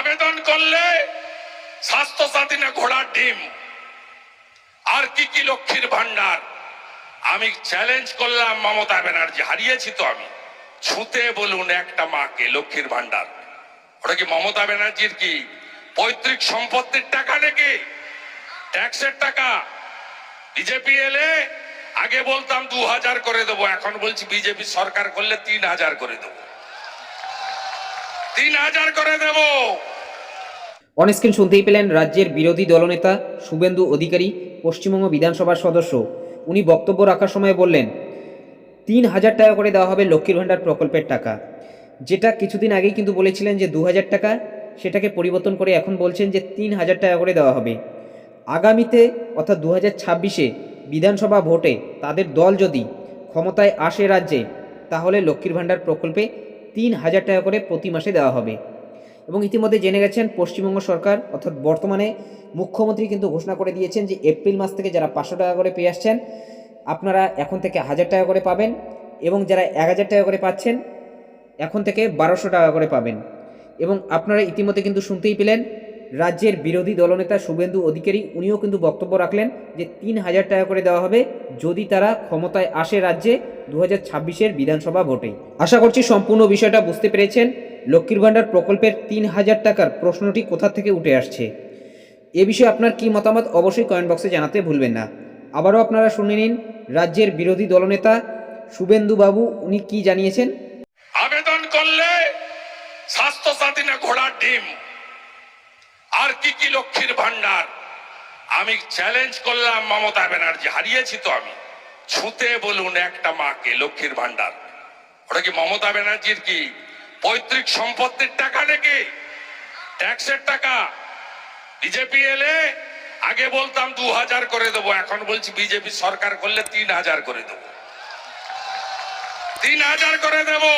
আবেদন করলে স্বাস্থ্য সাথী না ঘোড়ার ডিম? আর কি কি লক্ষ্মীর ভান্ডার আমি চ্যালেঞ্জ করলাম মমতা ব্যানার্জি, হারিয়েছি তো আমি। ছুতে বলুন একটা মাকে লক্ষ্মীর ভান্ডার ওটা কি মমতা ব্যানার্জির কি পৈতৃক সম্পত্তির টাকা নাকি? ট্যাক্সের টাকা। বিজেপি এলে আগে বলতাম দু হাজার করে দেবো, এখন বলছি বিজেপি সরকার করলে তিন হাজার করে দেবো। তিন হাজার করে দেবো। অনস্ক্রিন শুনতেই পেলেন রাজ্যের বিরোধী দলনেতা শুভেন্দু অধিকারী, পশ্চিমবঙ্গ বিধানসভার সদস্য। উনি বক্তব্য রাখার সময় বললেন, তিন হাজার টাকা করে দেওয়া হবে লক্ষ্মীর ভাণ্ডার প্রকল্পের টাকা। যেটা কিছুদিন আগেই কিন্তু বলেছিলেন যে দু হাজার টাকা, সেটাকে পরিবর্তন করে এখন বলছেন যে তিন হাজার টাকা করে দেওয়া হবে। আগামীতে অর্থাৎ দু হাজার ছাব্বিশে বিধানসভা ভোটে তাদের দল যদি ক্ষমতায় আসে রাজ্যে, তাহলে লক্ষ্মীর ভাণ্ডার প্রকল্পে তিন হাজার টাকা করে প্রতি মাসে দেওয়া হবে। এবং ইতিমধ্যে জেনে গেছেন পশ্চিমবঙ্গ সরকার, অর্থাৎ বর্তমানে মুখ্যমন্ত্রী কিন্তু ঘোষণা করে দিয়েছেন যে এপ্রিল মাস থেকে যারা পাঁচশো টাকা করে পেয়ে আসছেন, আপনারা এখন থেকে হাজার টাকা করে পাবেন এবং যারা এক হাজার টাকা করে পাচ্ছেন, এখন থেকে বারোশো টাকা করে পাবেন। এবং আপনারা ইতিমধ্যে কিন্তু শুনতেই পেলেন, রাজ্যের বিরোধী দলনেতা শুভেন্দু অধিকারী, উনিও কিন্তু বক্তব্য রাখলেন যে তিন হাজার টাকা করে দেওয়া হবে যদি তারা ক্ষমতায় আসে রাজ্যে দু হাজার বিধানসভা ভোটে। আশা করছি সম্পূর্ণ বিষয়টা বুঝতে পেরেছেন। লক্ষ্মীর ভাণ্ডার প্রকল্পের তিন হাজার টাকার প্রশ্নটি কোথা থেকে উঠে আসছে? এ বিষয়ে আপনার কি মতামত অবশ্যই কমেন্ট বক্সে জানাতে ভুলবেন না। আবারও আপনারা শুনে নিন, রাজ্যের বিরোধী দলনেতা শুভেন্দু বাবু উনি কি জানিয়েছেন? আবেদন করলে স্বাস্থ্য সাথী না ঘোড়ার ডিম? আর কি কি লক্ষ্মীর ভান্ডার আমি চ্যালেঞ্জ করলাম মমতা ব্যানার্জি, হারিয়েছি তো আমি। ছুতে বলুন একটা মাকে লক্ষ্মীর ভান্ডার ওটা কি মমতা ব্যানার্জির কি পৈতৃক সম্পত্তির টাকা নাকি? ট্যাক্সের টাকা। বিজেপি এলে আগে বলতাম দু হাজার করে দেবো, এখন বলছি বিজেপি সরকার করলে তিন হাজার করে দেবো। তিন হাজার করে দেবো।